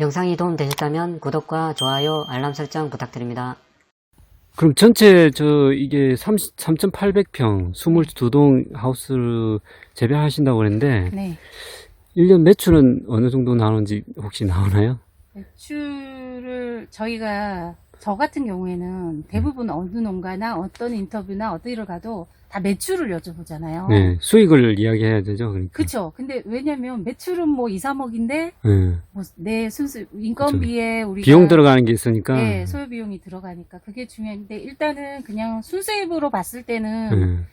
영상이 도움되셨다면 구독과 좋아요, 알람 설정 부탁드립니다. 그럼 전체 저 이게 3,800평 22동 하우스를 재배하신다고 그랬는데 네. 1년 매출은 어느 정도 나오는지 혹시 나오나요? 매출을 저희가 저 같은 경우에는 대부분 어느 농가나 어떤 인터뷰나 어디를 가도 다 매출을 여쭤보잖아요. 네, 수익을 이야기해야 되죠. 그러니까. 그쵸. 근데 왜냐면 매출은 뭐 2, 3억인데 네. 뭐내 순수 인건비에 우리가 비용 들어가는 게 있으니까. 네, 소요 비용이 들어가니까 그게 중요한데 일단은 그냥 순수입으로 봤을 때는 네.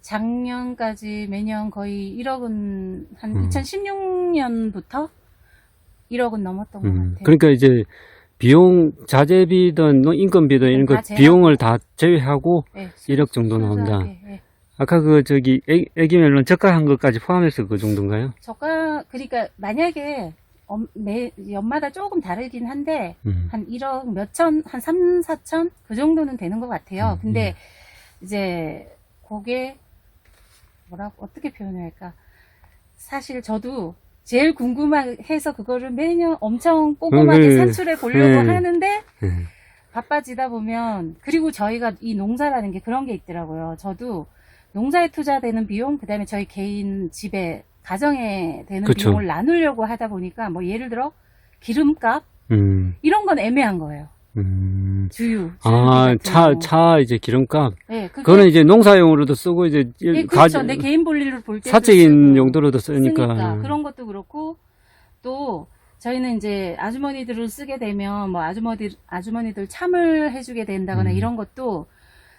작년까지 매년 거의 1억은 한 음. 2016년부터 1억은 넘었던 것 음, 같아요. 그러니까 이제 비용 자재비든 뭐 인건비든 이런 거 다 제하고. 비용을 다 제외하고 네, 1억 정도 나온다. 순수하게, 네. 아까 그 저기 애, 애기 멜론 저가한 것까지 포함해서 그 정도인가요? 저가 그러니까 만약에 엄- 매 연마다 조금 다르긴 한데 음. 한 1억 몇천 한 3, 4천 그 정도는 되는 것 같아요. 음, 근데 이제 그게 뭐라고 어떻게 표현해야 할까? 사실 저도 제일 궁금해서 그거를 매년 엄청 꼼꼼하게 음, 산출해 보려고 음. 하는데 네. 바빠지다 보면 그리고 저희가 이 농사라는 게 그런 게 있더라고요. 저도 농사에 투자되는 비용 그다음에 저희 개인 집에 가정에 되는 그쵸. 비용을 나누려고 하다 보니까 뭐 예를 들어 기름값 음, 이런 건 애매한 거예요. 음. 주유. 아, 차. 차 이제 기름값. 네, 그게 그거는 이제 농사용으로도 쓰고 이제 일- 예, 그렇죠. 내 개인 볼일을 볼 때. 사적인 용도로도 쓰니까. 쓰니까 그런 것도 그렇고 또 저희는 이제 아주머니들을 쓰게 되면 뭐 아주머니 아주머니들 참을 해주게 된다거나 음. 이런 것도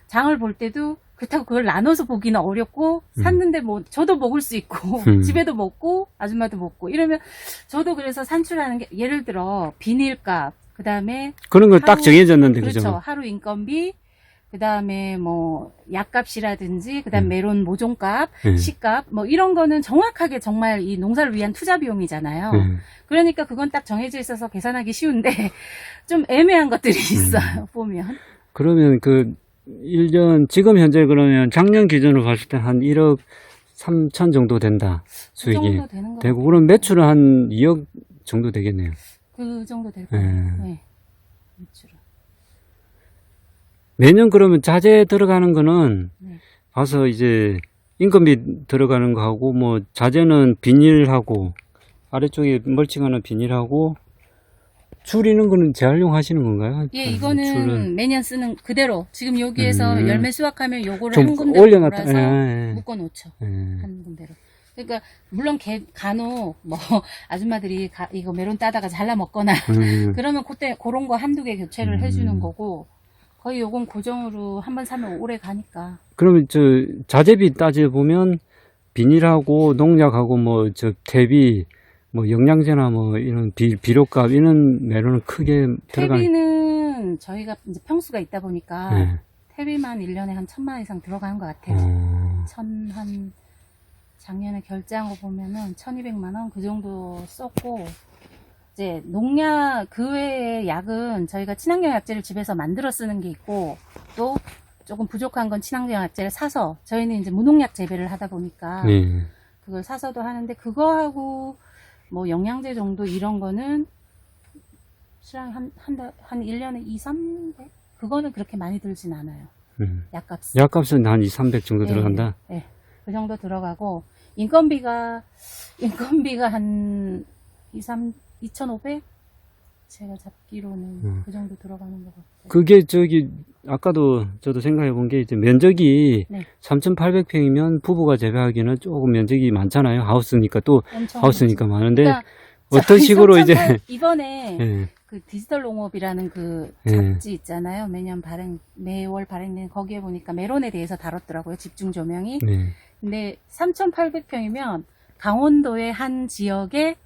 장을 볼 때도 그렇다고 그걸 나눠서 보기는 어렵고 음. 샀는데 뭐 저도 먹을 수 있고 음. 집에도 먹고 아줌마도 먹고 이러면 저도 그래서 산출하는 게 예를 들어 비닐값 그 다음에 그런 건딱 정해졌는데, 그렇죠. 그죠? 하루 인건비, 그 다음에 뭐 약값이라든지, 그 다음 음. 메론 모종값, 네. 시값, 뭐 이런 거는 정확하게 정말 이 농사를 위한 투자 비용이잖아요. 네. 그러니까 그건 딱 정해져 있어서 계산하기 쉬운데 좀 애매한 것들이 음. 있어요. 보면. 그러면 그 1년, 지금 현재 그러면 작년 기준으로 봤을 때 한 1억 3천 정도 된다. 그 수익이. 정도 되는 거 되고. 그럼 매출은 한 2억 정도 되겠네요. 그 정도 될 거예요. 네. 네. 매출은. 매년 그러면 자재 들어가는 거는 네. 봐서 이제 인건비 들어가는 거하고 뭐 자재는 비닐하고 아래쪽에 멀칭하는 비닐하고 줄이는 거는 재활용하시는 건가요? 예, 음, 이거는 줄은 매년 쓰는 그대로 지금 여기에서 음. 열매 수확하면 요거를 좀한 군데로 올려놨다. 몰아서 예, 예. 묶어 놓죠. 예. 한 군데로. 그러니까 물론 개, 간혹 뭐 아줌마들이 가- 이거 메론 따다가 잘라 먹거나 음. 그러면 그때 그런 거 한두 개 교체를 음. 해주는 거고 거의 요건 고정으로 한 번 사면 오래 가니까 그러면 저 자재비 따져 보면 비닐하고 농약하고 뭐저 대비 뭐 영양제나 뭐 이런 비, 비료값 이런 매로는 크게 들어가는 퇴비는 저희가 이제 평수가 있다 보니까 예. 퇴비만 1년에 한 천만 원 이상 들어가는 것 같아요. 어. 천한 작년에 결제한 거 보면은 1200만 원 그 정도 썼고 이제 농약 그 외에 약은 저희가 친환경 약제를 집에서 만들어 쓰는 게 있고 또 조금 부족한 건 친환경 약제를 사서 저희는 이제 무농약 재배를 하다 보니까 네. 그걸 사서도 하는데 그거하고 뭐 영양제 정도 이런 거는 실한 한한 달, 한 1년에 2, 300? 그거는 그렇게 많이 들진 않아요. 음. 약값. 약값은 한 2, 300 정도 네, 들어간다. 네. 그 정도 들어가고 인건비가 인건비가 한 2, 3 2,500 제가 잡기로는 음. 그 정도 들어가는 것 같아요. 그게 저기 아까도 저도 생각해 본 게 이제 면적이 네. 3,800평이면 부부가 재배하기는 조금 면적이 많잖아요. 하우스니까 또 엄청 하우스니까 많은데 그러니까 어떤 식으로 이제 3,800 이번에 예, 그 디지털 농업이라는 그 네. 잡지 있잖아요. 매년 발행 매월 발행된 거기에 보니까 메론에 대해서 다뤘더라고요. 집중 조명이. 네. 근데 3,800평이면 강원도의 한 지역의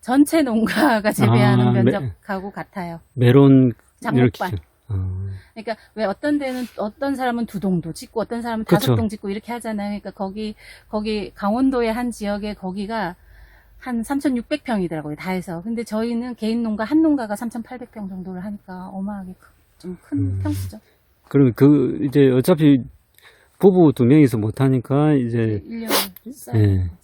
전체 농가가 재배하는 아, 네. 면적하고 같아요. 메론 이렇게 장목반. 어, 그러니까 왜 어떤 데는 어떤 사람은 두 동도 짓고 어떤 사람은 그쵸. 다섯 동 짓고 이렇게 하잖아요. 그러니까 거기 거기 강원도의 한 지역에 거기가 한 3,600평이더라고요. 다 해서. 근데 저희는 개인 농가 한 농가가 3,800평 정도를 하니까 어마하게 좀 큰 음. 평수죠. 그러면 그 이제 어차피 부부 두 명이서 못 하니까 이제 1년을 써야 예. 되는 거죠.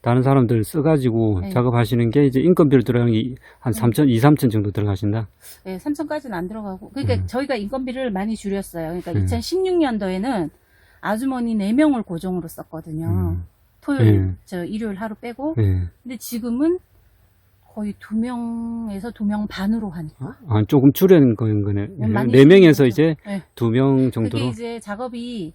다른 사람들 써가지고 네. 작업하시는 게 이제 인건비로 들어가는 게한 3천, 2, 3천 정도 들어가신다. 네, 3천까지는 안 들어가고. 그러니까 음. 저희가 인건비를 많이 줄였어요. 그러니까 음. 2016년도에는 아주머니 4명을 고정으로 썼거든요. 음. 토요일, 네. 저 일요일 하루 빼고. 예. 근데 지금은 거의 2명에서 2명 반으로 하니까. 아, 조금 줄여는 거인 거네. 많이 네 명에서 이제. 네. 두명 그게 정도로. 이제 작업이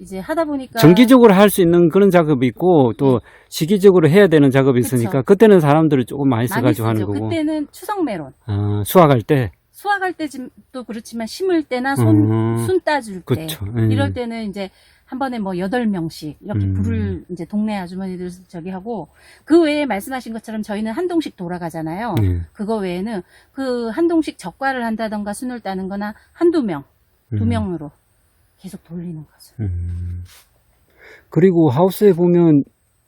이제 하다 보니까 정기적으로 할 수 있는 그런 작업이 있고 또 시기적으로 해야 되는 작업이. 있으니까 그때는 사람들을 조금 많이 많이 써가지고 하는. 거고 그때는 추석 메론. 아, 수확할 때 수확할 때도 그렇지만 심을 때나 손, 음, 순 따줄 때. 그쵸. 예. 이럴 때는 이제 한 번에 뭐 여덟 명씩 이렇게 음. 불을 이제 동네 아주머니들 저기 하고 그 외에 말씀하신 것처럼 저희는 한 동씩 돌아가잖아요. 예. 그거 외에는 그 한 동씩 적과를 한다던가 순을 따는 거나 한두 명, 두 음. 명으로 계속 돌리는 거죠. 음. 그리고 하우스에 보면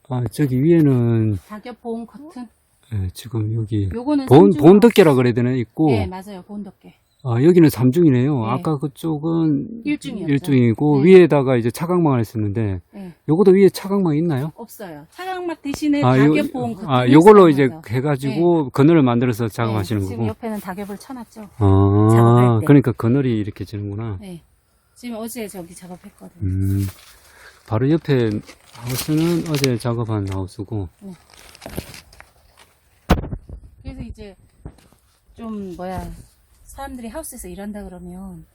아, 저기 위에는 낙엽 보온 커튼. 예, 지금 여기 요거는 본, 삼중 본덮개라 그래야 되나 있고 네, 맞아요. 보온덮개. 아, 여기는 삼중이네요 네. 아까 그쪽은 일중이었죠. 일중이고 네. 위에다가 이제 차광망을 했었는데 네, 요것도 위에 차광망 있나요? 없어요. 차광막 대신에 아, 요, 보온 커튼. 아, 요걸로 이제 해가지고 그늘을 만들어서 작업하시는 네, 지금 거고. 옆에는 낙엽을 쳐놨죠. 아, 작업할 때. 그러니까 그늘이 이렇게 지는구나. 네. 지금 어제 저기 작업했거든요. 음, 바로 옆에 하우스는 어제 작업한 하우스고. 그래서 이제 좀 뭐야 사람들이 하우스에서 일한다 그러면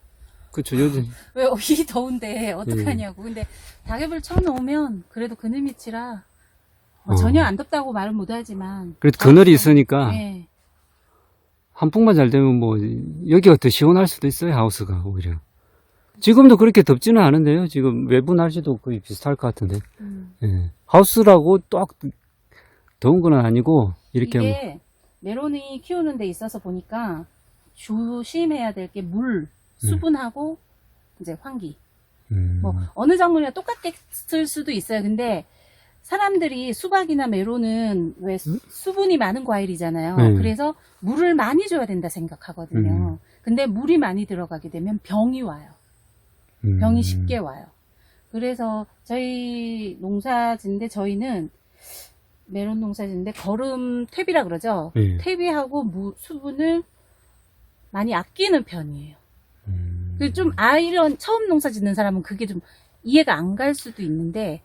그쵸, 요즘. 왜이 더운데 어떡하냐고. 근데 낙엽을 쳐놓으면 그래도 그늘 밑이라 뭐 어. 전혀 안 덥다고 말은 못하지만 그래도 그늘이 있으니까 네. 한풍만 잘 되면 뭐 여기가 더 시원할 수도 있어요, 하우스가 오히려. 지금도 그렇게 덥지는 않은데요. 지금 외부 날씨도 거의 비슷할 것 같은데. 음. 예. 하우스라고 딱 더운 건 아니고 이렇게 뭐 이게 메론이 키우는 데 있어서 보니까 조심해야 될 게 물, 수분하고 이제 환기. 음, 뭐 어느 작물이나 똑같겠을 수도 있어요. 근데 사람들이 수박이나 메론은 왜 수- 수분이 많은 과일이잖아요. 네. 그래서 물을 많이 줘야 된다 생각하거든요. 근데 물이 많이 들어가게 되면 병이 와요. 음, 병이 쉽게 와요. 그래서 저희 농사지인데 저희는 메론 농사지인데 거름 퇴비라 그러죠. 네. 퇴비하고 무, 수분을 많이 아끼는 편이에요. 음, 그좀 아이런 처음 농사 짓는 사람은 그게 좀 이해가 안 갈 수도 있는데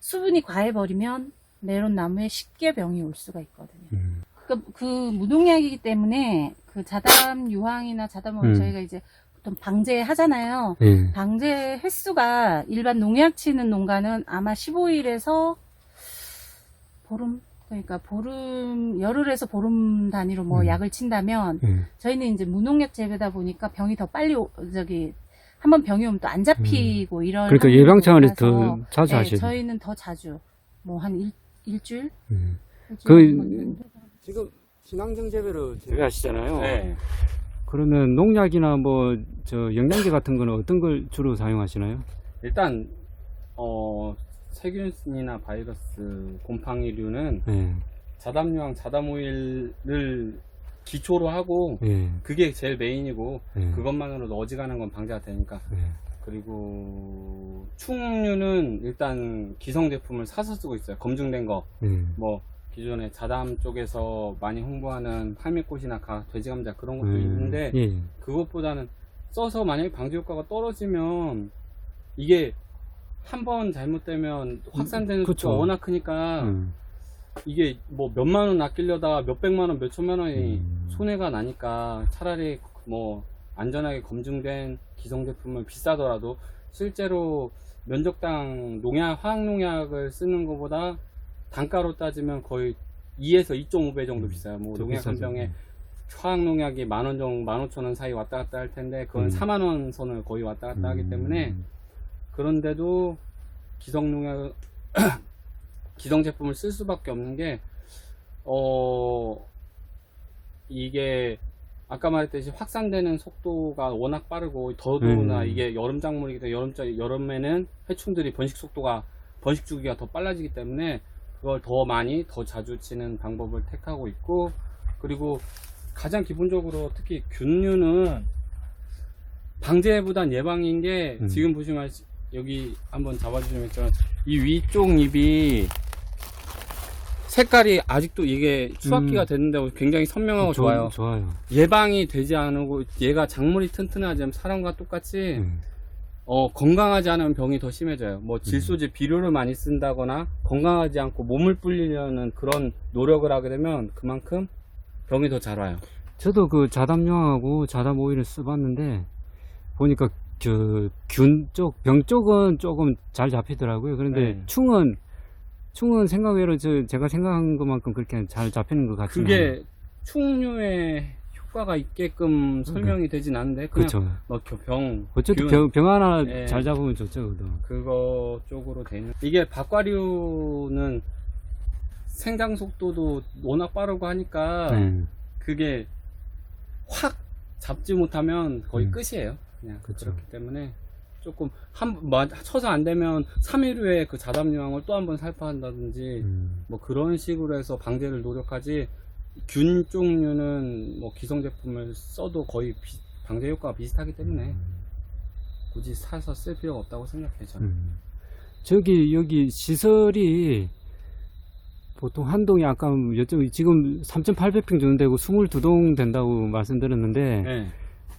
수분이 과해 버리면 메론 나무에 쉽게 병이 올 수가 있거든요. 음, 그, 그 무농약이기 때문에 그 자담 유황이나 자담을 음. 저희가 이제 보통 방제하잖아요. 예. 방제 횟수가 일반 농약 치는 농가는 아마 15일에서 보름 그러니까 보름 열흘에서 보름 단위로 뭐 음. 약을 친다면 예. 저희는 이제 무농약 재배다 보니까 병이 더 빨리 오- 저기 한번 병이 오면 또 안 잡히고 이런 그러니까 예방 차원에서 더 자주 네, 돼요. 저희는 더 자주 뭐 한 일, 일주일 예. 일주일 그- 한번? 지금 친환경 재배로 재배하시잖아요. 네. 그러면 농약이나 뭐 저 영양제 같은 거는 어떤 걸 주로 사용하시나요? 일단 어 세균이나 바이러스, 곰팡이류는 예. 자담유황, 자담오일을 기초로 하고 예. 그게 제일 메인이고 예. 그것만으로도 어지간한 건 방제가 되니까 예. 그리고 충류는 일단 기성 제품을 사서 쓰고 있어요. 검증된 거. 예. 뭐 기존에 자담 쪽에서 많이 홍보하는 팔미꽃이나 가, 돼지감자 그런 것도 예. 있는데 예. 그것보다는 써서 만약에 방제 효과가 떨어지면 이게 한 번 잘못되면 확산되는 그쵸. 속도가 워낙 크니까 음. 이게 뭐 몇만 원 아끼려다가 몇백만 원, 몇 천만 원이 음. 손해가 나니까 차라리 뭐 안전하게 검증된 기성 제품을 비싸더라도 실제로 면적당 농약, 화학 농약을 쓰는 것보다 단가로 따지면 거의 2에서 2.5배 정도 비싸요. 뭐 더 농약 한 비싸죠. 병에 화학 농약이 만 원 정도, 만 오천 원 사이 왔다 갔다 할 텐데 그건 음. 4만 원 선을 거의 왔다 갔다 하기 음. 때문에 그런데도 기성농약 기성 제품을 쓸 수밖에 없는 게 어, 이게 아까 말했듯이 확산되는 속도가 워낙 빠르고 더더구나 음. 이게 여름 작물이기 때문에 여름 여름에는 해충들이 번식 속도가 번식 주기가 더 빨라지기 때문에 그걸 더 많이 더 자주 치는 방법을 택하고 있고 그리고 가장 기본적으로 특히 균류는 방제보단 예방인 게 음. 지금 보시면 여기 한번 잡아주시면 이 위쪽 잎이 색깔이 아직도 이게 추악기가 음. 됐는데 굉장히 선명하고 좋- 좋아요. 좋아요. 예방이 되지 않고 얘가 작물이 튼튼하지 사람과 똑같이 음. 어, 건강하지 않으면 병이 더 심해져요. 뭐 질소제 비료를 많이 쓴다거나 건강하지 않고 몸을 불리려는 그런 노력을 하게 되면 그만큼 병이 더 잘 와요. 저도 그 자담용하고 자담 오일을 써봤는데 보니까 그균 쪽, 병 쪽은 조금 잘 잡히더라고요. 그런데 네. 충은 충은 생각외로 저 제가 생각한 것만큼 그렇게 잘 잡히는 것 같지는. 그게 충류에 효과가 있게끔 설명이 되진 않는데 그냥 그렇죠. 뭐 겨- 병, 어쨌든 균, 병, 병 하나 예. 잘 잡으면 좋죠, 그도. 그거 쪽으로 돼 있는 이게 박과류는 생장 속도도 워낙 빠르고 하니까 네. 그게 확 잡지 못하면 거의 음. 끝이에요. 그냥 그 그쵸. 렇기 때문에 조금 한 마- 쳐서 안 되면 3일 후에 그 자담 유황을 또 한 번 살포한다든지 음. 뭐 그런 식으로 해서 방제를 노력하지 균 종류는 뭐 기성 제품을 써도 거의 비- 방제 효과가 비슷하기 때문에 굳이 사서 쓸 필요가 없다고 생각해요 저는. 음. 저기 여기 시설이 보통 한 동이 아까 여쭤 지금 3,800평 정도 되고 22동 된다고 말씀드렸는데 네.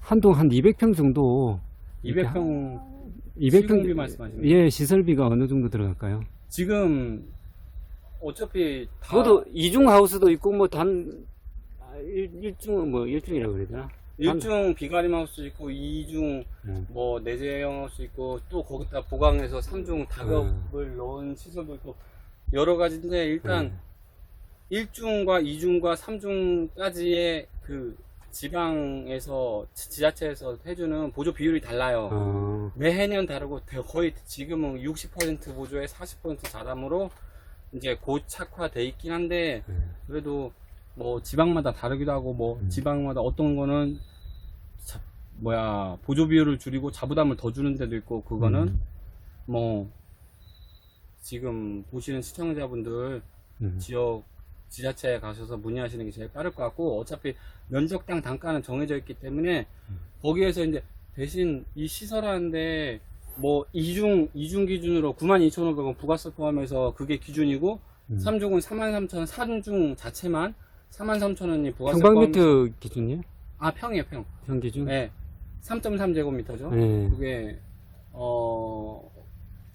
한동한 200평 정도 200평 200평 시공비 말씀하시는 거예요? 예 시설비가 어느 정도 들어갈까요? 지금 어차피 다 그것도 이중 하우스도 있고 뭐단 일중 뭐 일중이라고 그래야 되나? 일중 비가림 하우스 있고 이중 음. 뭐 내재형 하우스 있고 또 거기다 보강해서 삼중 다ገብ을 넣은 시설도 있고 여러 가지인데 일단 음. 일 1중과 2중과 3중까지의 그 지방에서 지- 지자체에서 해주는 보조 비율이 달라요. 어, 매해년 다르고 대- 거의 지금은 60% 보조에 40% 자담으로 이제 고착화돼 있긴 한데 네. 그래도 뭐 지방마다 다르기도 하고 뭐 음. 지방마다 어떤 거는 자- 뭐야 보조 비율을 줄이고 자부담을 더 주는 데도 있고 그거는 음. 뭐 지금 보시는 시청자분들 음. 지역 지자체에 가셔서 문의하시는 게 제일 빠를 것 같고 어차피 면적당 단가는 정해져 있기 때문에 거기에서 이제 대신 이 시설하는데 뭐 이중 이중 기준으로 92,500원 부가세 포함해서 그게 기준이고 음. 삼 3중은 43,000원 3중 자체만 43,000원이 부가세 포함해서 평방미터 기준이요? 아 평이에요 평 평 기준? 네. 3.3 제곱미터죠 네. 그게 어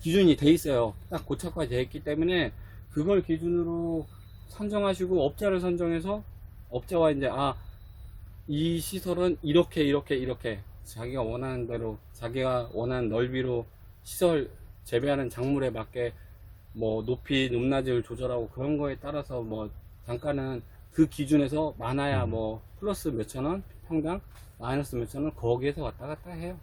기준이 돼 있어요. 딱 고착화 되어 있기 때문에 그걸 기준으로 선정하시고 업자를 선정해서 업자와 이제 아 이 시설은 이렇게 이렇게 이렇게 자기가 원하는 대로 자기가 원하는 넓이로 시설 재배하는 작물에 맞게 뭐 높이 높낮이를 조절하고 그런 거에 따라서 뭐 단가는 그 기준에서 많아야 뭐 플러스 몇천 원 평당 마이너스 몇천 원 거기에서 왔다 갔다 해요.